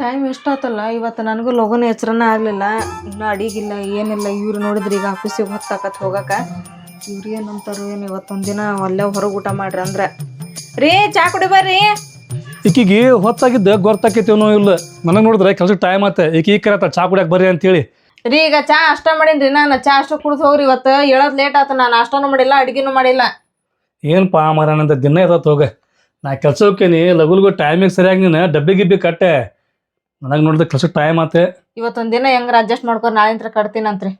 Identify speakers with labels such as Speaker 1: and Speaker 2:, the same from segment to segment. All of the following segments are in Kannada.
Speaker 1: ಟೈಮ್ ಎಷ್ಟಾತಲ್ಲ ಇವತ್ತು ನನಗೂ ಲಗುನ ಎಚ್ಚರನ ಆಗಲಿಲ್ಲ. ಇನ್ನೂ ಅಡಿಗಿಲ್ಲ ಏನಿಲ್ಲ. ಇವ್ರು ನೋಡಿದ್ರೆ ಈಗ ಆಫೀಸಿಗೆ ಹೊತ್ತಾಕತ್ ಹೋಗಕ್ಕೆ ಇವ್ರು ಏನಂತಾರು ಏನು ಇವತ್ತೊಂದು ದಿನ ಅಲ್ಲೇ ಹೊರಗೆ ಊಟ ಮಾಡ್ರಿ ಅಂದ್ರೆ. ರೀ ಚಾ ಕುಡಿ ಬರ್ರಿ.
Speaker 2: ಈಕಿಗೆ ಹೊತ್ತಾಗಿದ್ದ ಗೊತ್ತಾಕೈತಿವನೋ ಇಲ್ಲ. ನನಗೆ ನೋಡಿದ್ರೆ ಕೆಲಸ ಟೈಮ್ ಆತ. ಈಕಿ ಈ ಕರತ್ತ ಚಾ ಕುಡಿಯಕ್ಕೆ ಬರ್ರಿ ಅಂತೇಳಿ.
Speaker 1: ರೀ ಈಗ ಚಾ ಅಷ್ಟ ರೀ ನಾನು ಚಾ ಅಷ್ಟು ಕುಡ್ದು ಹೋಗ್ರಿ ಇವತ್ತು. ಹೇಳೋದು ಲೇಟ್ ಆಯ್ತು ನಾನು ನಾಷ್ಟಾನು ಮಾಡಿಲ್ಲ ಅಡಿಗೆನೂ ಮಾಡಿಲ್ಲ.
Speaker 2: ಏನಪ್ಪ ಮರನಂದ ದಿನ ಇರತ್ತೆ ಹೋಗ. ನಾ ಕೆಲಸ ಹೋಗ್ಕೇನಿ ಲಗುಲ್ಗೂ ಲಗು ಟೈಮಿಗೆ ಸರಿಯಾಗಿ ನೀನು ಡಬ್ಬಿ ಗಿಬ್ಬಿ ಕಟ್ಟೆ. ನನಗೆ ನೋಡಿದ್ರೆ ಕೆಲ್ಸಕ್ಕೆ ಟೈಮ್ ಆತೆ.
Speaker 1: ಇವತ್ತೊಂದು ದಿನ ಹೆಂಗಾರ ಅಡ್ಜಸ್ಟ್ ಮಾಡ್ಕೊಂಡು ನಾಳಿಂತ್ರ ಕಟ್ತೀನಂತ್ರಿ.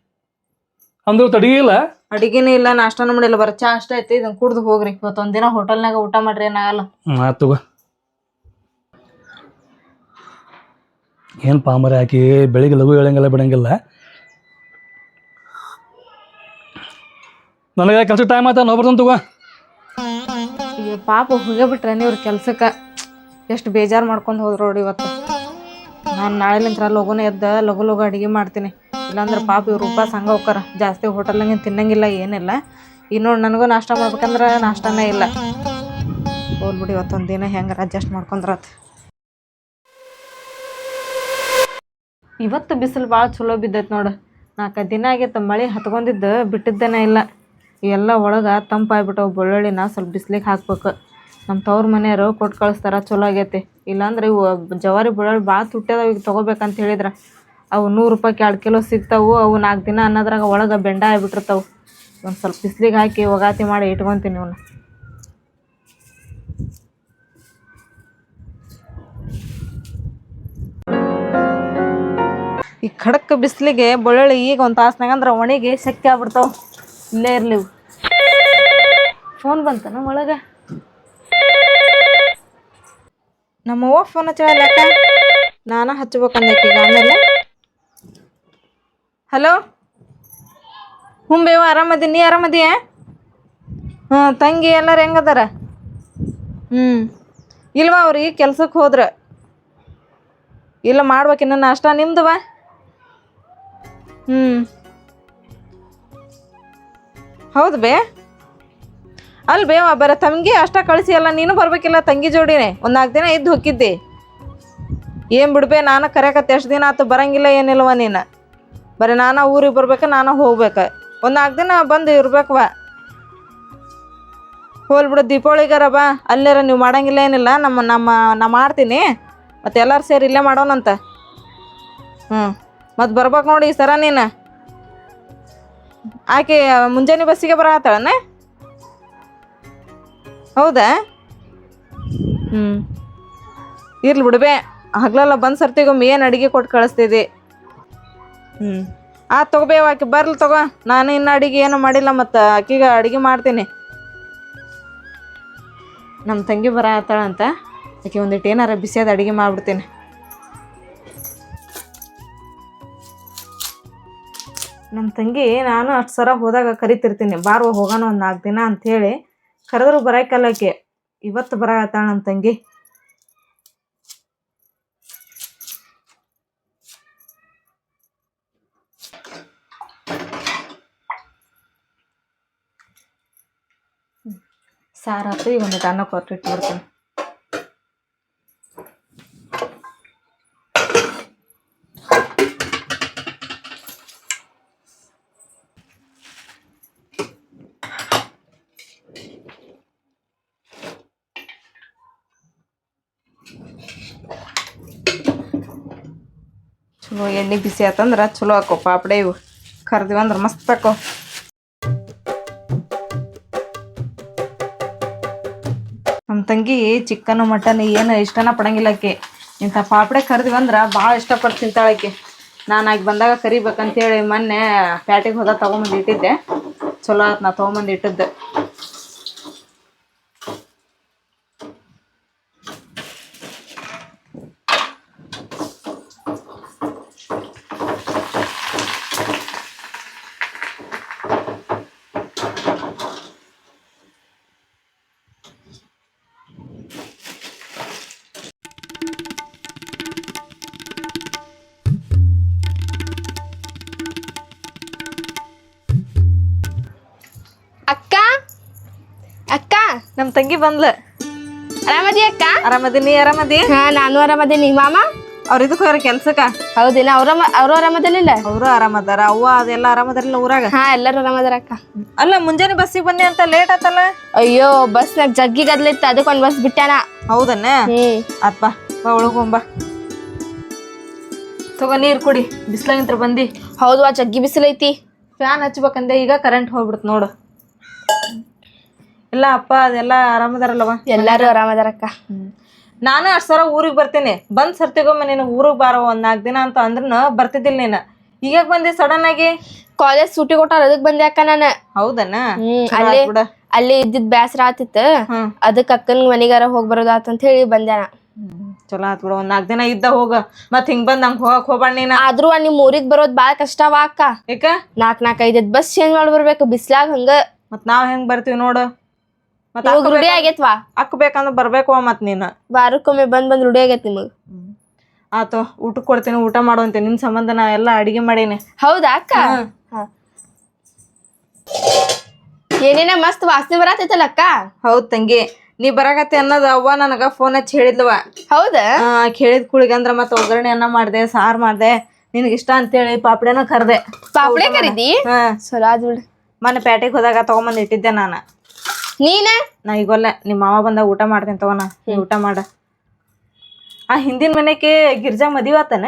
Speaker 2: ಅಂದ್ರು ತಡಗಿಲ್ಲ
Speaker 1: ಅಡಿಗೆನೂ ಇಲ್ಲ ನಾಷ್ಟಾನು ಮಾಡಿಲ್ಲ ಬರ ಚಾ ಅಷ್ಟ ಐತಿ ಇದನ್ನ ಕುಡ್ದು ಹೋಗ್ರಿ. ಇವತ್ತೊಂದ್ ದಿನ ಹೋಟೆಲ್ನಾಗ ಊಟ ಮಾಡ್ರಿ ಏನಾಗಲ್ಲ
Speaker 2: ಆತು ತಗೋ. ಏನು ಪಾಮರ ಹಾಕಿ ಬೆಳಿಗ್ಗೆ ಲಘು ಹೇಳಂಗಿಲ್ಲ ಬಿಡಂಗಿಲ್ಲ. ನನಗೆ ಕೆಲಸ ಟೈಮ್ ಆತ ನೋ ಬರ್ತಾನೆ ತಗೋ.
Speaker 1: ಈಗ ಪಾಪ ಹೋಗೇ ಬಿಟ್ರೆ ನೀವ್ರ ಕೆಲ್ಸಕ್ಕೆ? ಎಷ್ಟು ಬೇಜಾರು ಮಾಡ್ಕೊಂಡು ಹೋದ್ರು ನೋಡಿ ಇವತ್ತು. ನಾನು ನಾಳೆಲಿಂತ್ರ ಲಗುನ ಎದ್ದ ಲಗು ಲಗು ಅಡುಗೆ ಮಾಡ್ತೀನಿ. ಇಲ್ಲಾಂದ್ರೆ ಪಾಪ ಇವ್ರು ಉಪವಾಸ ಹಂಗೆ ಹೋಗ್ತಾರ. ಜಾಸ್ತಿ ಹೋಟೆಲ್ನಾಗ ತಿನ್ನಂಗಿಲ್ಲ, ಏನಿಲ್ಲ. ಈಗ ನೋಡಿ ನನಗೂ ನಾಷ್ಟ ಮಾಡ್ಬೇಕಂದ್ರೆ ನಾಷ್ಟನೇ ಇಲ್ಲ. ಹೋಗ್ಬಿಡಿ ಇವತ್ತೊಂದು ದಿನ ಹೆಂಗಾರ ಅಡ್ಜಸ್ಟ್ ಮಾಡ್ಕೊಂಡ್ರತ್. ಇವತ್ತು ಬಿಸಿಲು ಭಾಳ ಚಲೋ ಬಿದ್ದೈತೆ ನೋಡು. ನಾಲ್ಕು ದಿನ ಆಗೈತೆ, ಮಳೆ ಹತ್ಕೊಂಡಿದ್ದು, ಬಿಟ್ಟಿದ್ದೇನೆ ಇಲ್ಲ. ಎಲ್ಲ ಒಳಗೆ ತಂಪಾಗ್ಬಿಟ್ಟವು, ಬೆಳ್ಳುಳ್ಳಿನ ಸ್ವಲ್ಪ ಬಿಸಿಲಿಗೆ ಹಾಕ್ಬೇಕು. ನಮ್ಮ ತವ್ರ ಮನೆಯವರು ಕೊಟ್ಟು ಕಳಿಸ್ತಾರ, ಚಲೋ ಆಗೈತಿ. ಇಲ್ಲಾಂದ್ರೆ ಇವು ಜವಾರಿ ಬಿಡೋಳು ಭಾಳ ತುಟ್ಟ್ಯದವ ಈಗ ತೊಗೋಬೇಕಂತ ಹೇಳಿದ್ರೆ. ಅವು ನೂರು ರೂಪಾಯ್ಗೆ ಎರಡು ಕಿಲೋ ಸಿಗ್ತಾವೆ, ಅವು ನಾಲ್ಕು ದಿನ ಅನ್ನೋದ್ರಾಗ ಒಳಗೆ ಬೆಂಡ ಆಗಿಬಿಟ್ಟಿರ್ತಾವೆ. ಒಂದು ಸ್ವಲ್ಪ ಬಿಸ್ಲಿಗೆ ಹಾಕಿ ಒಗಾತಿ ಮಾಡಿ ಇಟ್ಕೊತೀನಿ ಇವನ್ನ ಈ ಖಡಕ್ ಬಿಸಿಲಿಗೆ ಬೆಳ್ಳುಳ್ಳಿ ಈಗ ಒಂದು ತಾಸ್ನಾಗ ಅಂದ್ರೆ ಒಣಗಿ ಶಕ್ತಿ ಆಗ್ಬಿಡ್ತಾವೆ. ಇಲ್ಲೇ ಇರ್ಲಿವು ಫೋನ್ ಬಂತನ ಒಳಗೆ? ನಮ್ಮವ್ವ ಫೋನ್ ಹಚ್ಚಲ್ಲ ಅಕ್ಕ, ನಾನು ಹಚ್ಬೇಕಂದೈತಿ ಈಗ, ಆಮೇಲೆ? ಹಲೋ ಹ್ಞೂ ಬೇವ ಆರಾಮದಿ, ನೀ ಆರಾಮದಿಯ ಹಾಂ ತಂಗಿ ಎಲ್ಲರೂ ಹೆಂಗದಾರ? ಹ್ಞೂ ಇಲ್ವ ಅವ್ರಿಗೆ ಕೆಲ್ಸಕ್ಕೆ ಹೋದ್ರೆ. ಇಲ್ಲ ಮಾಡ್ಬೇಕಿನ್ನ ನಾಷ್ಟ ನಿಮ್ದವ ಹ್ಞೂ ಹೌದು ಬೇ ಅಲ್ ಬೇವ, ಬರ ತಂಗಿ ಅಷ್ಟ ಕಳಿಸಿ ಅಲ್ಲ, ನೀನು ಬರ್ಬೇಕಿಲ್ಲ ತಂಗಿ ಜೋಡಿನೇ. ಒಂದು ನಾಲ್ಕು ದಿನ ಇದ್ದು ಹೊಕ್ಕಿದ್ದೆ. ಏನು ಬಿಡ್ಬೇ, ನಾನು ಕರೆಯಕತ್ತೆ ಎಷ್ಟು ದಿನ ಆತು, ಬರಂಗಿಲ್ಲ ಏನಿಲ್ವ ನೀನು. ಬರೀ ನಾನು ಊರಿಗೆ ಬರ್ಬೇಕು, ನಾನು ಹೋಗ್ಬೇಕು. ಒಂದು ನಾಲ್ಕು ದಿನ ಬಂದು ಇರ್ಬೇಕವ ಹೋಲ್ ಬಿಡು, ದೀಪಾವಳಿಗಾರ ಬಾ. ಅಲ್ಲೇರ ನೀವು ಮಾಡಂಗಿಲ್ಲ ಏನಿಲ್ಲ, ನಮ್ಮ ನಮ್ಮ, ನಾ ಮಾಡ್ತೀನಿ. ಮತ್ತು ಎಲ್ಲರೂ ಸೇರಿ ಇಲ್ಲೇ ಮಾಡೋಣಂತ. ಹ್ಞೂ ಮತ್ತು ಬರ್ಬೇಕು ನೋಡಿ ಈ ಸರ ನೀನು. ಆಕೆ ಮುಂಜಾನೆ ಬಸ್ಸಿಗೆ ಬರತ್ತಾಳನೆ ಹೌದಾ? ಹ್ಞೂ ಇರ್ಲಿ ಬಿಡ್ಬೇ ಹಗ್ಲಲ್ಲ ಬಂದು ಸರ್ತಿಗೊಮ್ಮೆ ಏನು ಅಡುಗೆ ಕೊಟ್ಟು ಕಳಿಸ್ತಿದ್ದಿ ಹ್ಞೂ ಆ ತೊಗೋಬೇವ ಆಕೆ ಬರ್ಲಿ ತಗೋ. ನಾನು ಇನ್ನು ಅಡುಗೆ ಏನು ಮಾಡಿಲ್ಲ ಮತ್ತು ಆಕಿಗೆ ಅಡುಗೆ ಮಾಡ್ತೀನಿ. ನಮ್ಮ ತಂಗಿ ಬರ ಅಂತ ಆಕೆ ಒಂದಿಟ್ಟು ಏನಾರ ಬಿಸಿಯಾದ ಅಡುಗೆ ಮಾಡಿಬಿಡ್ತೀನಿ. ನಮ್ಮ ತಂಗಿ ನಾನು ಅಷ್ಟು ಸರ ಹೋದಾಗ ಕರಿತಿರ್ತೀನಿ. ಬಾರುವ ಹೋಗೋಣ ಒಂದು ನಾಲ್ಕು ದಿನ ಅಂಥೇಳಿ ಕರೆದ್ರು ಬರೋಕ್ಕಲ್ಲಕ್ಕೆ ಇವತ್ತು ಬರಾಕತ್ತಾಳ ನಮ್ಮ ತಂಗಿ ಸಾರಾತು ಈಗ ಒಂದು ಅನ್ನ ಕೊಟ್ಟು ಇಟ್ಬಿಡ್ತೀನಿ ಎಣ್ಣೆ ಬಿಸಿ ಆತಂದ್ರೆ ಚಲೋ ಹಾಕೋ ಪಾಪಡೆ ಇವು. ಕರ್ದಿವ ಅಂದ್ರೆ ಮಸ್ತ್ ಹಾಕೋ ನಮ್ಮ ತಂಗಿ ಚಿಕನ್ ಮಟನ್ ಏನು ಇಷ್ಟನ ಪಡಂಗಿಲ್ಲ ಆಕೆ. ಇಂಥ ಪಾಪಡೆ ಕರ್ದಿವಂದ್ರೆ ಭಾಳ ಇಷ್ಟಪಟ್ಟು ತಿಂತಾಳೆ ಆಕೆ. ನಾನು ಆಗಿ ಬಂದಾಗ ಕರಿಬೇಕಂತೇಳಿ ಮೊನ್ನೆ ಪ್ಯಾಟಿಗೆ ಹೋದಾಗ ತೊಗೊಂಬಂದು ಇಟ್ಟಿದ್ದೆ. ಚಲೋ ಆಯ್ತು ನಾ ತೊಗೊಂಬಂದು ಇಟ್ಟಿದ್ದೆ. ನಮ್ಮ ತಂಗಿ ಬಂದ್ಲ.
Speaker 3: ಆರಾಮದಿ ಅಕ್ಕ?
Speaker 1: ಆರಾಮದಿನಿ ಆರಾಮದಿ?
Speaker 3: ಹಾ ನಾನು ಆರಾಮದೀನಿ ಮಾಮ?
Speaker 1: ಅವ್ರ ಇದಕ್ಕೆ ಹೋಗ್ರ ಕೆಲ್ಸಕ್ಕ?
Speaker 3: ಹೌದಿನ? ಅವ್ರ ಅವ್ರು ಆರಾಮದಲ್ಲಿಲ್ಲ?
Speaker 1: ಅವರು ಆರಾಮದಾರ. ಅವ್ವ ಅದೆಲ್ಲ ಆರಾಮದಾರಲ್ಲ ಊರಾಗ?
Speaker 3: ಹಾ ಎಲ್ಲರೂ ಆರಾಮದಾರ ಅಕ್ಕ.
Speaker 1: ಅಲ್ಲ ಮುಂಜಾನೆ ಬಸ್ಸಿಗೆ ಬಂದೆ ಅಂತ ಲೇಟ್ ಆತಲ್ಲ?
Speaker 3: ಅಯ್ಯೋ ಬಸ್ನಾಗ ಜಗ್ಗಿ ಗದ್ಲಿತ್ತು ಅದಕ್ಕೆ ಒಂದ್ ಬಸ್ ಬಿಟ್ಟಾನ
Speaker 1: ಹೌದನ್ನ? ಅಪ್ಪ ಬಾ ಒಳಗೊಂಬ ತಗೋ ನೀರ್ ಕುಡಿ. ಬಿಸ್ಲಾಗಿಂತ್ರ ಬಂದಿ.
Speaker 3: ಹೌದು ಆ ಜಗ್ಗಿ ಬಿಸಿಲೈತಿ.
Speaker 1: ಫ್ಯಾನ್ ಹಚ್ಬೇಕಂದೆ ಈಗ ಕರೆಂಟ್ ಹೋಗ್ಬಿಡ್ತು ನೋಡು. ಇಲ್ಲ ಅಪ್ಪ ಅದೆಲ್ಲ ಆರಾಮದಾರಲ್ಲವ?
Speaker 3: ಎಲ್ಲಾರು ಆರಾಮದಾರ ಅಕ್ಕ
Speaker 1: ನಾನು ಅಷ್ಟು ಸರ ಊರಿಗೆ ಬರ್ತೀನಿ. ಬಂದ್ ಸರ್ತಿಗೊಮ್ಮೆ ನೀನು ಊರಿಗೆ ಬಾರೋ ಒಂದ್ ನಾಲ್ಕು ದಿನ ಅಂತ ಅಂದ್ರೂ ಬರ್ತಿದ್ದಿಲ್ಲ ನೀನು. ಈಗ ಬಂದೆ ಸಡನ್ ಆಗಿ?
Speaker 3: ಕಾಲೇಜ್ ಸೂಟಿ ಕೊಟ್ಟಾರ ಅದಕ್ ಬಂದೆ ಅಕ್ಕ ನಾನು.
Speaker 1: ಹೌದನ?
Speaker 3: ಹ್ಮ್ ಅಲ್ಲಿ ಅಲ್ಲಿ ಇದ್ದಿದ್ ಬ್ಯಾಸರ ಆತಿತ್ತು.
Speaker 1: ಹ್ಮ್.
Speaker 3: ಅದಕ್ಕೆ ಅಕ್ಕನ ಮನಿಗಾರ ಹೋಗಿ ಬರೋದಾತ ಅಂತ ಹೇಳಿ ಬಂದೆ ನಾ.
Speaker 1: ಚಲೋ ಆತ್ ಬಿಡ ಒಂದ್ ನಾಲ್ಕು ದಿನ ಇದ್ದ ಹೋಗ. ಮತ್ ಹಿಂಗ್ ಬಂದ್ ನಂಗೆ ಹೋಗಕ್ ಹೋಗ್ಬಾಣ ನೀನ.
Speaker 3: ಆದ್ರೂ ನಿಮ್ ಊರಿಗ್ ಬರೋದ್ ಬಾಳ ಕಷ್ಟವಾ ಅಕ್ಕ.
Speaker 1: ಯಾಕ?
Speaker 3: ನಾಕ್ ನಾಕ್ ಐದೈದ್ ಬಸ್ ಚೇಂಜ್ ಮಾಡಿ ಬರ್ಬೇಕು ಬಿಸ್ಲಾಗ ಹಂಗ.
Speaker 1: ಮತ್ ನಾವ್ ಹೆಂಗ್ ಬರ್ತೀವಿ ನೋಡು. ಮತ್
Speaker 3: ಇವಾಗ ರೂಢಿ ಆಗೈತ್ವಾ?
Speaker 1: ಅಕ್ಕ ಬೇಕಂದ್ರ ಬರ್ಬೇಕು ಮತ್ ನೀನು.
Speaker 3: ವಾರಕ್ಕೊಮ್ಮೆ ಬಂದ್ ಬಂದ್ ರೂಢಿ ಆಗೈತ್ ನಿಮಗ್.
Speaker 1: ಆತು ಊಟಕ್ಕೆ ಕೊಡ್ತೇನೆ ಊಟ ಮಾಡುವಂತೆ ನಿನ್ ಸಂಬಂಧ ನಾ ಎಲ್ಲಾ ಅಡಿಗೆ ಮಾಡೀನಿ.
Speaker 3: ಹೌದಾ ಅಕ್ಕ? ಹಾ. ಏನೇನ ಮಸ್ತ್ ವಾಸನೆ ಬರತೈತಲ್ಲ ಅಕ್ಕ?
Speaker 1: ಹೌದ್ ತಂಗಿ. ನೀ ಬರಾಕತ್ತಿ ಅನ್ನೋದ್ ಅವ್ವ ನನಗ ಫೋನ್ ಹಚ್ಚಿ ಹೇಳಿದ್ಲವ.
Speaker 3: ಹೌದಾ?
Speaker 1: ಕೇಳಿದ ಕುಳಿಗೆ ಅಂದ್ರ ಮತ್ತೆ ಒಗ್ಗರಣೆ ಅನ್ನ ಮಾಡ್ದೆ ಸಾರ್ ಮಾಡ್ದೆ. ನಿನಗೆ ಇಷ್ಟ ಅಂತೇಳಿ ಪಾಪಡೆನ ಕರ್ದೆ.
Speaker 3: ಪಾಪಡೆ ಕರಿದಿ?
Speaker 1: ಹಾ.
Speaker 3: ಚಲೋ ಆದ್ ಬಿಡು.
Speaker 1: ಮೊನ್ನೆ ಪೇಟೆಗೆ ಹೋದಾಗ ತಗೊಂಬಂದ್ ಇಟ್ಟಿದ್ದೆ ನಾನು.
Speaker 3: ನೀನ?
Speaker 1: ನಾ ಈಗೊಲ್ಲ ನಿಮ್ಮ ಮಾವ ಬಂದಾಗ ಊಟ ಮಾಡ್ತೀನಿ ತಗೋಣ ನೀ. ಊಟ ಮಾಡ. ಆ ಹಿಂದಿನ ಮನೆಗೆ ಗಿರ್ಜಾ ಮದುವೆ ಆತನ?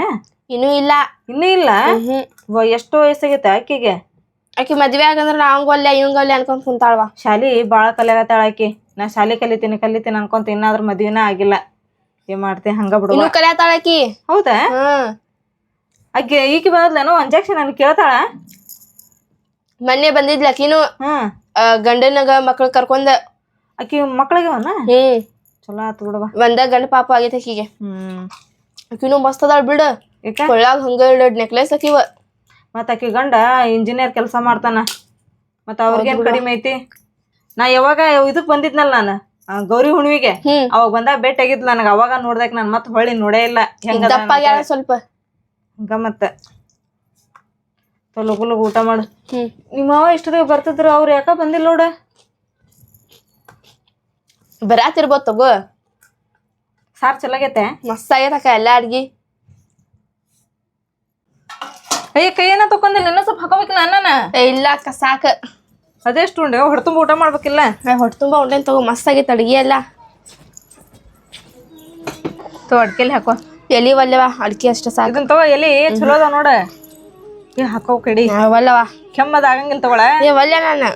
Speaker 3: ಇನ್ನೂ ಇಲ್ಲ.
Speaker 1: ಇನ್ನೂ ಇಲ್ಲ?
Speaker 3: ಹ್ಮ್.
Speaker 1: ವ- ಎಷ್ಟು ವಯಸ್ಸಾಗೈತೆ ಆಕಿಗೆ?
Speaker 3: ಆಕಿ ಮದ್ವೆ ಆಗಂದ್ರ ನಾವಂಗೊಲ್ಲ ಇವಂಗೊಲ್ಲ ಅನ್ಕೊಂಡ್ ಕುಂತಾಳ್ವಾ.
Speaker 1: ಶಾಲಿ ಭಾಳ ಕಲಿಯಾಗತ್ತಾಳ ಆಕಿ. ನಾ ಶಾಲಿ ಕಲಿತೀನಿ ಕಲಿತೀನಿ ಅನ್ಕೊಂತ ಇನ್ನಾದ್ರೂ ಮದ್ವಿನ ಆಗಿಲ್ಲ. ಏನ್ ಮಾಡ್ತೀನಿ ಹಂಗ ಬಿಡುವ.
Speaker 3: ಇನ್ನು ಕಲಿಯತಾಳ ಆಕಿ?
Speaker 1: ಹೌದಾ?
Speaker 3: ಹ್ಮ್.
Speaker 1: ಆಕೆ ಈಕಿ ಬಂದ್ಲೇನೋ ಇಂಜೆಕ್ಷನ್ ನನ್ ಕೇಳ್ತಾಳ?
Speaker 3: ಮೊನ್ನೆ ಬಂದಿದ್ಲ ಆಕಿನು.
Speaker 1: ಹ್ಮ್.
Speaker 3: ಗಂಡನಗ ಮಕ್ಳ ಕರ್ಕೊಂಡ.
Speaker 1: ಆಕಿ ಮಕ್ಳಿಗೆ ಅವನ
Speaker 3: ಹ್ಮ್.
Speaker 1: ಚಲೋ ಆತು ಬಿಡವ
Speaker 3: ಒಂದ ಗಂಡ ಪಾಪ ಆಗೈತೆ ಆಕಿಗೆ.
Speaker 1: ಹ್ಮ್.
Speaker 3: ಆಕಿನು ಮಸ್ತ್ ಅದಾಳ ಬಿಡ.
Speaker 1: ಯಾಕ?
Speaker 3: ಕೊಳ್ಳಾಗ ಹಂಗ ನೆಕ್ಲೆಸ್ ಆಕಿವ.
Speaker 1: ಮತ್ತ ಆಕಿ ಗಂಡ ಇಂಜಿನಿಯರ್ ಕೆಲಸ ಮಾಡ್ತಾನ. ಮತ್ತ ಅವ್ರಿಗೇನ್ ಕಡಿಮೆ ಐತಿ? ನಾ ಯಾವಾಗ ಇದಕ್ ಬಂದಿದ್ನಲ್ಲ ನಾನು ಆ, ಗೌರಿ ಹುಣ್ವಿಗೆ
Speaker 3: ಹ್ಮ್.
Speaker 1: ಅವಾಗ ಬಂದಾಗ ಭೇಟಿ ಆಗಿದ್ಲ ನನಗ. ಅವಾಗ ನೋಡ್ದಾಕ ನಾನ್ ಮತ್ತೆ ಹೊಳ್ಳಿ ನೋಡೇ ಇಲ್ಲ. ಹೆಂಗ
Speaker 3: ದಪ್ಪ ಸ್ವಲ್ಪ.
Speaker 1: ಹಂಗ ಮತ್ತ. ಲಗು ಲಗು ಊಟ ಮಾಡು.
Speaker 3: ಹ್ಞೂ
Speaker 1: ನಿಮ್ಮ ಮಾವ ಇಷ್ಟದಾಗ ಬರ್ತಿದ್ರು ಅವ್ರು ಯಾಕ ಬಂದಿಲ್ಲ ನೋಡ?
Speaker 3: ಬರಾತಿರ್ಬೋದು ತಗೋ.
Speaker 1: ಸಾರ್ ಚಲಾಗೈತೆ
Speaker 3: ಮಸ್ತ್ ಆಗೈತ ಅಕ್ಕ ಎಲ್ಲಾ ಅಡ್ಗಿ.
Speaker 1: ಅಯ್ಯ ಕೈಯನ್ನ ತಕೊಂದಿಲ್ಲ ಇನ್ನೂ ಸ್ವಲ್ಪ ಹಾಕೋಬೇಕಿಲ್ಲ ಅನ್ನ
Speaker 3: ಏ ಇಲ್ಲ ಅಕ್ಕ ಸಾಕ.
Speaker 1: ಅದೆಷ್ಟು ಉಂಡೆ? ಹೊಡ್ತುಂಬ ಊಟ ಮಾಡ್ಬೇಕಿಲ್ಲ?
Speaker 3: ಹೊಟ್ಟೆ ತುಂಬ ಉಂಡೆ ತಗೋ ಮಸ್ತ್ ಆಗೈತೆ ಅಡ್ಗಿ ಎಲ್ಲ.
Speaker 1: ತೋ ಅಡ್ಕೆಲಿ ಹಾಕೋ.
Speaker 3: ಎಲಿ ಒಲ್ಲೆವ ಅಡ್ಗಿ ಅಷ್ಟೇ ಸಾಕು.
Speaker 1: ತಗೋ ಎಲಿ ಚಲೋ ಅದಾವ ನೋಡ. ಏ ಹಾಕೋ ಕಡಿ.
Speaker 3: ಒಲ್ಲವ
Speaker 1: ಕೆಮ್ಮದ ಆಗಂಗಿಲ್ಲ ತಗೊಳ.
Speaker 3: ಏ ಒಲ್ಲೆ ನಾನು.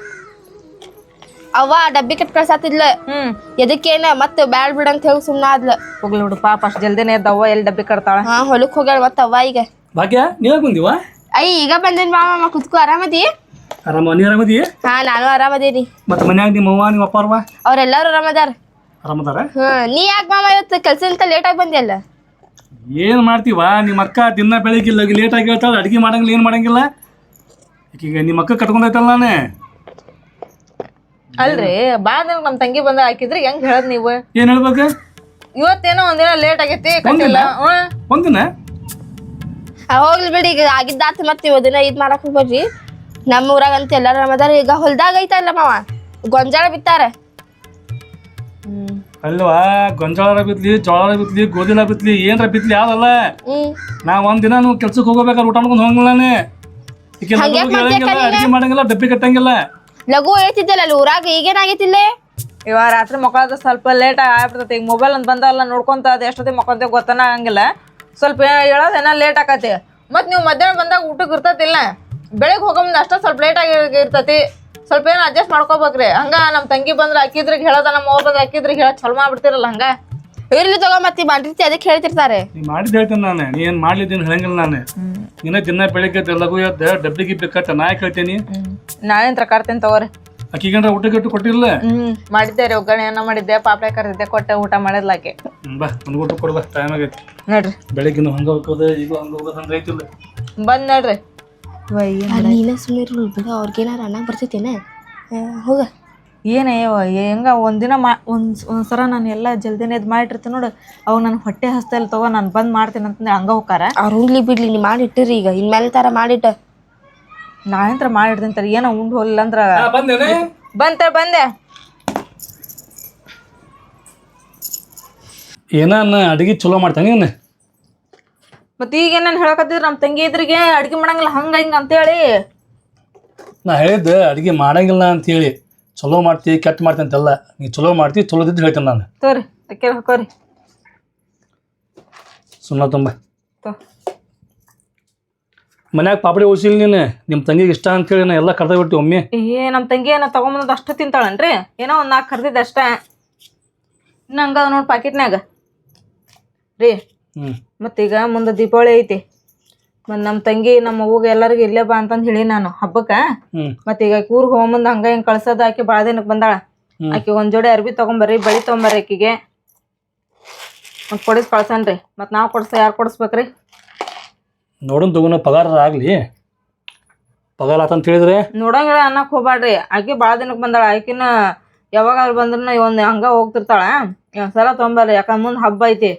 Speaker 3: ಅವ್ವ ಡಬ್ಬಿ ಕಟ್ ಕಳ್ಸಾತಿದ್ಲ.
Speaker 1: ಹ್ಮ್.
Speaker 3: ಎದಕ್ಕೇನ ಮತ್ತೆ ಬ್ಯಾಡ್ ಬಿಡ ಅಂತ ಹೇಳಿ ಸುಮ್ಮನ ಆದ್ಲ.
Speaker 1: ಹೋಗ್ಲಿ ಬಿಡು ಪಾಪ ಅಷ್ಟು ಜಲ್ದಿನೇ ಎದ್ದವ್ವ ಎಲ್ಲಿ ಡಬ್ಬಿ ಕಟ್ತಾಳ?
Speaker 3: ಹಾ ಹೊಲಕ್ ಹೋಗ್ಯಾಳ ಮತ್ತ ಅವ್ವ ಈಗ.
Speaker 2: ಭಾಗ್ಯ ನೀವಾಗ ಬಂದಿವ
Speaker 3: ಅಯ್ಯ ಈಗ ಬಂದೇನ್ ಮಾಮ ಕುತ್ಕೋ ಆರಾಮದಿ?
Speaker 2: ಆರಾಮ ನೀ ಆರಾಮದಿ?
Speaker 3: ಹಾ ನಾನು ಆರಾಮದೇನಿ
Speaker 2: ಮತ್ತೆ ಮನ್ಯಾಗ ನಿಮ್ಮ ಅವ್ವ ನಿಮ್ಮ ಅಪ್ಪಾರವ
Speaker 3: ಅವ್ರೆಲ್ಲಾರು ಆರಾಮದಾರ.
Speaker 2: ಆರಾಮದಾರ?
Speaker 3: ಹಾ ನೀ ಯಾಕೆ ಮಾಮ ಇವತ್ತು ಕೆಲ್ಸದಿಂದ ಲೇಟ್ ಆಗಿ ಬಂದಿಯಲ್ಲ
Speaker 2: ಏನು ಮಾಡ್ತೀವ? ನಿಮ್ಮ ಅಕ್ಕ ದಿನ ಬೆಳಿಗ್ಗೆ ಲೇಟ್ ಆಗಿ ಹೇಳ್ತಾಳೆ ಅಡುಗೆ ಮಾಡಂಗಿಲ್ಲ ಏನು ಮಾಡಂಗಿಲ್ಲ? ಈಗ ನಿಮ್ಮ ಅಕ್ಕ ಕಟ್ಕೊಂಡೈತಲ್ಲ ನಾನು.
Speaker 1: ಅಲ್ರಿ ಬಾ ನಮ್ಮ ನಮ್ ತಂಗಿ ಬಂದ ಹಾಕಿದ್ರಿ ಹೆಂಗ್ ಹೇಳದ್ ನೀವು?
Speaker 2: ಏನು ಹೇಳ್ಬೇಕು?
Speaker 1: ಇವತ್ತೇನೋ ಒಂದಿನ ಲೇಟ್ ಆಗೈತಿ ಕಟ್ಟಿಲ್ಲ. ಹ್ಮ್
Speaker 2: ಒಂದಿನ?
Speaker 3: ಆ, ಹೋಗ್ಲಿ ಬಿಡಿ ಈಗ ಆಗಿದ್ದಾತ ಮತ್ತೆ ಇವದಿನ ಇದ್ ಮಾಡಕ್ ಹೋಗ್ಬೇಡ್ರಿ. ನಮ್ಮ ಊರಾಗ ಅಂತ ಎಲ್ಲಾರು ಈಗ ಹೊಲ್ದಾಗ ಐತಲ್ಲ ಮಾವ ಗೊಂಜಾಳ ಬಿತ್ತಾರ.
Speaker 2: ಅಲ್ವಾ ಗೊಂಜಾಳ ಬಿತ್ಲಿ ಜೋಳ ಬಿತ್ಲಿ ಗೋಧಿನ ಬಿತ್ಲಿ ಏನರ ಬಿತ್ಲಿ ಯಾವ್ದಲ್ಲ ನಾ ಒಂದ್ ದಿನ ನೀವು ಕೆಲ್ಸಕ್ಕೆ ಹೋಗಬೇಕಾದ್ರೆ ಊಟ ಮಾಡ್ಕೊಂಡು ಹೋಗಂಗಿಲ್ಲ ಹೇಳಂಗಿಲ್ಲ? ಅಡುಗೆ ಮಾಡಂಗಿಲ್ಲ ಡಬ್ಬಿ ಕಟ್ಟಂಗಿಲ್ಲ.
Speaker 3: ಲಘು ಹೇಳ್ತಿದ್ದಲ್ಲ ಅಲ್ಲಿ ಊರಾಗ ಈಗೇನಾಗೈತಿಲ್ಲ
Speaker 1: ಇವ ರಾತ್ರಿ ಮಕ್ಕಳದ ಸ್ವಲ್ಪ ಲೇಟ್ ಆಗ್ಬಿಡ್ತೈತಿ. ಈಗ ಮೊಬೈಲ್ ಅಂತ ಬಂದಲ್ಲ ನೋಡ್ಕೊಂತ ಅದು ಎಷ್ಟೊತ್ತಿಗೆ ಮಕ್ಕಳ ಗೊತ್ತನ ಆಗಂಗಿಲ್ಲ. ಸ್ವಲ್ಪ ಹೇಳೋದೇನ ಲೇಟ್ ಆಕತಿ. ಮತ್ತೆ ನೀವು ಮಧ್ಯಾಹ್ನ ಬಂದಾಗ ಊಟಕ್ಕೆ ಇರ್ತತಿಲ್ಲ ಬೆಳಿಗ್ಗೆ ಹೋಗೋ ಮುಂದೆ ಅಷ್ಟ ಸ್ವಲ್ಪ ಲೇಟ್ ಆಗಿ ಇರ್ತತಿ. ಸ್ವಲ್ಪ ಏನು ಅಡ್ಜಸ್ಟ್ ಮಾಡ್ಕೋಬೇಕ್ರಿ. ಹಂಗ ನಮ್ಮ ತಂಗಿ ಬಂದ್ರೆ ಅಕ್ಕಿದ್ರಿಗೆ ಹೇಳೋದ ನಮ್ಮ ಅವ್ವ ಬಂದ್ರೆ ಅಕ್ಕಿದ್ರಿಗೆ ಚಲ ಚಲೋ ಮಾಡ್ಬಿಡ್ತಿರಲ್ಲ ಹಂಗ?
Speaker 3: ಇರ್ಲಿ ತಗೋ ಮತ್ತೆ ಮಾಡಿರ್ತಿ ಅದಕ್ಕೆ ಹೇಳ್ತಿರ್ತಾರೆ.
Speaker 2: ನೀ ಮಾಡಿದ್ ಹೇಳ್ತೀನಿ ನಾನು. ನೀ ಏನ್ ಮಾಡ್ಲಿದ್ದೀನಿ ಹೇಳಂಗಿಲ್ಲ ನಾನು. ಇನ್ನ ದಿನ ಬೆಳಿಗ್ಗೆ ಎಲ್ಲಗೂ ಲಘು ಡಬ್ಬಿಗೆ ಡಬ್ಬಿ ಗಿಬ್ಬಿ ಕಟ್ಟ ನಾ ಹೇಳ್ತೀನಿ? ಹೇಳ್ತೇನಿ
Speaker 1: ನಾಳೆ ಅಂತ ಕರ್ತೀನಿ ತಗೋರಿ.
Speaker 2: ಅಕ್ಕಿಗಂದ್ರೆ ಊಟ ಗಟ್ಟು ಕೊಟ್ಟಿಲ್ಲ
Speaker 1: ಹ್ಮ್. ಮಾಡಿದ್ದೆ ರೀ ಒಗ್ಗರಣೆ ಅನ್ನ ಮಾಡಿದ್ದೆ ಪಾಪಡೆ ಕರೆದಿದ್ದೆ ಕೊಟ್ಟೆ ಊಟ ಮಾಡಿದ್ಲಾಕೆ.
Speaker 2: ಹ್ಮ್, ಬಾ ಒಂದು ಊಟ ಕೊಡು ಟೈಮ್ ಆಗೈತಿ.
Speaker 1: ನೋಡ್ರಿ.
Speaker 2: ಬೆಳಿಗ್ಗೆ ಹಂಗ ಹೋಗೋದು ಈಗ ಹಂಗ ಹೋಗೋದು ಹಂಗ ಐತಿಲ್ಲ.
Speaker 1: ಬಂದ್ ನೋಡ್ರಿ.
Speaker 3: ನೀನ ಸುಮ್ಮನೆ ಬಿಡ ಅವ್ರಿಗೇನಾರ ಅನ್ನಕ್ ಬರ್ತೈತೇನ ಹೋಗ.
Speaker 1: ಏನಯ್ಯವ ಹೆಂಗ ಒಂದಿನ ಮಾ ಒಂದು ಸರ ನಾನು ಎಲ್ಲ ಜಲ್ದಿನೇ ಇದು ಮಾಡಿರ್ತೀನಿ ನೋಡು. ಅವಾಗ ನನ್ನ ಹೊಟ್ಟೆ ಹಸ್ತಲ್ಲಿ ತಗೋ ನಾನು ಬಂದ್ ಮಾಡ್ತೀನಿ ಅಂತಂದ್ರೆ ಹಂಗ ಹೋಗಾರ
Speaker 3: ಅವ್ರ ಉಂಗ್ಲಿ ಬಿಡ್ಲಿ ನೀ ಮಾಡಿಟ್ಟಿರಿ ಈಗ. ಇನ್ಮೇಲೆ ತರ ಮಾಡಿಟ್ಟ.
Speaker 1: ನಾನಂತ್ರ ಮಾಡಿಡ್ತೀನಿ ತರ ಏನೋ ಉಂಡು ಹೋಗ್ಲಿಲ್ಲ ಅಂದ್ರ.
Speaker 2: ಬಂದೇನೆ?
Speaker 1: ಬಂತ ಬಂದೆ.
Speaker 2: ಏನ ಅಡಿಗೆ ಚಲೋ ಮಾಡ್ತಾನೆ ನೀನು
Speaker 1: ಮತ್ತೆ ಈಗ ಏನೇನು ಹೇಳಕತ್ತಿದ್ರು ನಮ್ಮ ತಂಗಿ ಇದ್ರಿಗೆ ಅಡ್ಗೆ ಮಾಡಂಗಿಲ್ಲ ಹಂಗ ಹಿಂಗ ಅಂತೇಳಿ.
Speaker 2: ನಾ ಹೇಳಿದ್ದೆ ಅಡುಗೆ ಮಾಡಂಗಿಲ್ಲ ಅಂತೇಳಿ. ಚಲೋ ಮಾಡ್ತಿ ಕೆಟ್ಟ ಮಾಡ್ತಿ ಅಂತೆಲ್ಲ. ನೀ ಚಲೋ ಮಾಡ್ತಿ ಚಲೋದಿದ್ದು ಹೇಳ್ತೇನೆ ನಾನು.
Speaker 1: ತೋರಿ ಅಕ್ಕಿ ಹಾಕೋರಿ.
Speaker 2: ಸುಮ್ಮನೆ ತುಂಬ.
Speaker 1: ತೋ.
Speaker 2: ಮನ್ಯಾಗ ಪಾಪಡಿ ಉಳಿಸಿಲ್ಲ ನೀನು? ನಿಮ್ಮ ತಂಗಿಗೆ ಇಷ್ಟ ಅಂತೇಳಿ ನಾ ಎಲ್ಲ ಕರ್ದ ಬಿಟ್ಟು ಒಮ್ಮೆ.
Speaker 1: ಏ ನಮ್ಮ ತಂಗಿ ಏನೋ ತಗೊಂಬಂದ್ ಅಷ್ಟು ತಿಂತಾಳನ್ರಿ? ಏನೋ ಒಂದು ನಾಲ್ಕು ಕರ್ದಿದ್ದು ಅಷ್ಟೇ. ಇನ್ನು ಹಂಗ ನೋಡಿ ಪಾಕಿಟ್ನ್ಯಾಗ. ರೀ ಮತ್ತೀಗ ಮುಂದೆ ದೀಪಾವಳಿ ಐತಿ. ಮತ್ತು ನಮ್ಮ ತಂಗಿ ನಮ್ಮ ಅವ್ಗೆ ಎಲ್ಲರಿಗೂ ಇಲ್ಲೇ ಬಾ ಅಂತಂದು ಹೇಳಿ ನಾನು ಹಬ್ಬಕ್ಕ. ಮತ್ತೀಗ ಕೂರ್ಗ್ ಹೋಗ್ಬಂದು ಹಂಗ ಹಿಂಗೆ ಕಳ್ಸೋದು ಆಕೆ ಭಾಳ ದಿನಕ್ಕೆ ಬಂದಾಳ. ಆಕೆ ಒಂದು ಜೋಡಿ ಅರ್ಬಿ ತೊಗೊಂಬರ್ರಿ ಬಳಿ ತೊಗೊಂಬರ್ರಿ ಆಕಿಗೆ. ಒಂದು ಕೊಡಿಸ್ ಕಳ್ಸನ್ರಿ. ಮತ್ತು ನಾವು ಕೊಡ್ಸ ಯಾರು ಕೊಡಿಸ್ಬೇಕ್ರಿ?
Speaker 2: ನೋಡೋಣ ತಗೋಣ ಪಗಾರ ಆಗಲಿ. ಪಗಾರ ಆತಂತ ಹೇಳಿದ್ರೆ?
Speaker 1: ನೋಡಂಗಿಲ್ಲ ಅನ್ನಕ್ ಹೋಗ್ಬ್ಯಾಡ್ರಿ. ಆಕೆ ಭಾಳ ದಿನಕ್ಕೆ ಬಂದಾಳ. ಆಕಿನ ಯಾವಾಗಾದ್ರು ಬಂದ್ರೂ ಒಂದು ಹಂಗ ಹೋಗ್ತಿರ್ತಾಳ. ಸಲ ತೊಗೊಂಬರ್ರಿ. ಯಾಕಂದ್ರೆ ಮುಂದೆ ಹಬ್ಬ ಐತಿ.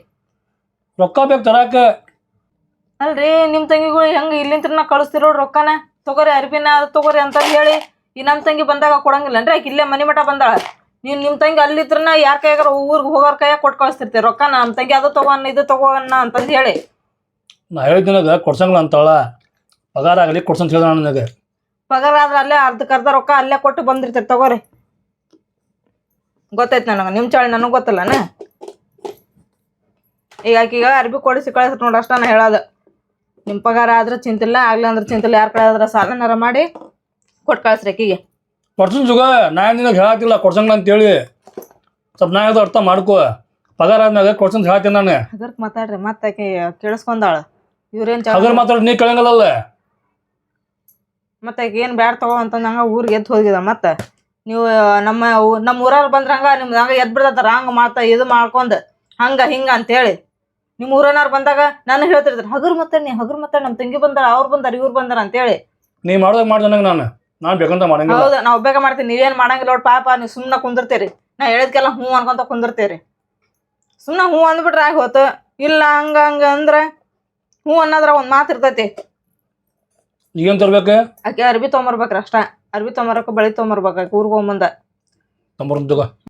Speaker 2: ರೊಕ್ಕ ಬೇಕು ತರಾಕ.
Speaker 1: ಅಲ್ರಿ ನಿಮ್ಮ ತಂಗಿಗಳು ಹೆಂಗ ಇಲ್ಲಿಂತ್ರ ಕಳಿಸ್ತಿರೋ ರೊಕ್ಕನ? ತಗೋರಿ ಅರ್ಬಿನ ಅದು ತಗೋರಿ ಅಂತ ಹೇಳಿ ಈ ನಮ್ಮ ತಂಗಿ ಬಂದಾಗ ಕೊಡಂಗಿಲ್ಲನ್ರಿ ಆಕೆ ಇಲ್ಲೇ ಮನೆ ಮಠ ಬಂದಾಳ. ನೀವು ನಿಮ್ಮ ತಂಗಿ ಅಲ್ಲಿತ್ರನ ಯಾರ ಕೈಯಾಗಾರ ಊರಿಗೆ ಹೋಗೋರ್ ಕೈಯಾಗ ಕೊಟ್ಟು ಕಳಿಸ್ತಿರ್ತೀರಿ ರೊಕ್ಕ ನಮ್ ತಂಗಿ ಅದು ತಗೋಣ ಇದು ತಗೋಣ ಅಂತಂದು ಹೇಳಿ.
Speaker 2: ನಾ ಹೇಳಿದ ನನಗೆ ಕೊಡ್ಸಂಗಿಲ್ಲ ಅಂತಾಳ. ಪಗಾರ ಆಗಲಿ ಕೊಡ್ಸಂತ ಹೇಳ ನನಗೆ.
Speaker 1: ಪಗಾರ ಆದ್ರೆ ಅಲ್ಲೇ ಅರ್ಧಕ್ಕೆ ರೊಕ್ಕ ಅಲ್ಲೇ ಕೊಟ್ಟು ಬಂದಿರ್ತೀರಿ ತಗೋರಿ. ಗೊತ್ತೈತೆ ನನಗೆ ನಿಮ್ಮ ಚಾಳಿ ನನಗೆ ಗೊತ್ತಲ್ಲನ? ಈಗ ಆಕೆಗ ಅರ್ಬಿ ಕೊಡಿ ಕಳಿಸ್ರಿ ನೋಡಿ ಅಷ್ಟ ನಾ ಹೇಳೋದು. ನಿಮ್ಮ ಪಗಾರ ಆದ್ರೆ ಚಿಂತಿಲ್ಲ ಆಗ್ಲಿಲ್ಲ ಅಂದ್ರೆ ಚಿಂತಿಲ್ಲ ಯಾರ ಕಡೆ ಆದ್ರೆ ಸಾಲನಾರ ಮಾಡಿ ಕೊಟ್ಟು ಕಳಿಸ್ರಿ ಆಕಿಗೆ.
Speaker 2: ಕೊಡ್ತೀನಿ ಜುಗ ನಾ ನಿನಗೆ ಹೇಳತ್ತಿಲ್ಲ ಕೊಡ್ಸಂಗಿಲ್ಲ ಅಂತೇಳಿ. ಸ್ವಲ್ಪ ನಾ ಯಾವ್ದು ಅರ್ಥ ಮಾಡ್ಕೋ. ಪಗಾರ ಆದ್ಮ್ಯಾಗ ಕೊಡ್ಸಂತ ಹೇಳ್ತೀನಿ ನಾನು.
Speaker 1: ಅದಕ್ಕೆ ಮಾತಾಡ್ರಿ ಮತ್ತೆ ಆಕೆ ಕೇಳಿಸ್ಕೊಂಡಾಳ. ಇವ್ರೇನ್
Speaker 2: ಮಾತಾಡ್ರಿ ಮಾತಾಡಿ ನೀ ಕೇಳಂಗಲ್ಲ
Speaker 1: ಮತ್ತೆ ಆಕೆ ಏನು ಬ್ಯಾಡ್ ತಗೋ ಅಂತ ನಂಗೆ ಊರಿಗೆ ಎದ್ದು ಹೋಗಿದ ಮತ್ತೆ. ನೀವು ನಮ್ಮ ಊ- ನಮ್ಮ ಊರವ್ರು ಬಂದ್ರಂಗ ನಿಮ್ದು ಹಂಗೆ ಎದ್ದು ಬಿಡ್ತಾರ ಹಂಗ ಮಾಡ್ತಾ ಇದು ಮಾಡ್ಕೊಂಡು ಹಂಗ ಹಿಂಗ ಅಂತೇಳಿ. ನಿಮ್ಮ ಊರನವ್ರು ಬಂದಾಗ ನಾನು ಹೇಳ್ತಿರ್ತಾರೆ ಹಗುರ್ ಮತ್ತೆ ನೀ ಹಗರ್ ಮತ್ತೆ ನಮ್ಮ ತಂಗಿ ಬಂದಾರ ಅವ್ರು ಬಂದಾರ ಇವ್ರು ಬಂದಾರ ಅಂತೇಳಿ.
Speaker 2: ನೀ ಮಾಡ್ದಾಗ ಮಾಡ್ದ ನನಗೆ ನಾನು. ನಾನು ಬೇಕಂತ ಮಾಡಂಗಿಲ್ಲ.
Speaker 1: ಹೌದು ನಾವು ಬೇಗ ಮಾಡ್ತೀನಿ ನೀವೇನು ಮಾಡಂಗಿಲ್ಲ ನೋಡಿ ಪಾಪ ನೀವು ಸುಮ್ಮನೆ ಕುಂದಿರ್ತೀರಿ. ನಾ ಹೇಳಿದ್ಕೆಲ್ಲ ಹ್ಞೂ ಅನ್ಕೊಂತ ಕುಂದಿರ್ತೀರಿ. ಸುಮ್ಮನೆ ಹ್ಞೂ ಅಂದ್ಬಿಟ್ರೆ ಆಗಿ ಹೋತು. ಇಲ್ಲ ಹಂಗ ಹಂಗ ಅಂದ್ರೆ ಹ್ಞೂ ಅನ್ನೋದ್ರ ಒಂದು ಮಾತು ಇರ್ತೈತಿ.
Speaker 2: ಈಗೇನು ತರ್ಬೇಕು?
Speaker 1: ಆಕೆ ಅರ್ಬಿ ತೊಗೊಂಬರ್ಬೇಕ್ರಿ ಅಷ್ಟ. ಅರ್ಬಿ ತೊಗೊಂಬರಕ್ಕೆ ಬಳಿ ತೊಗೊಂಬರ್ಬೇಕು ಆಕೆ ಊರಿಗೆ ಹೋಗ್ಬಂದ
Speaker 2: ತೊಂಬರ್ದು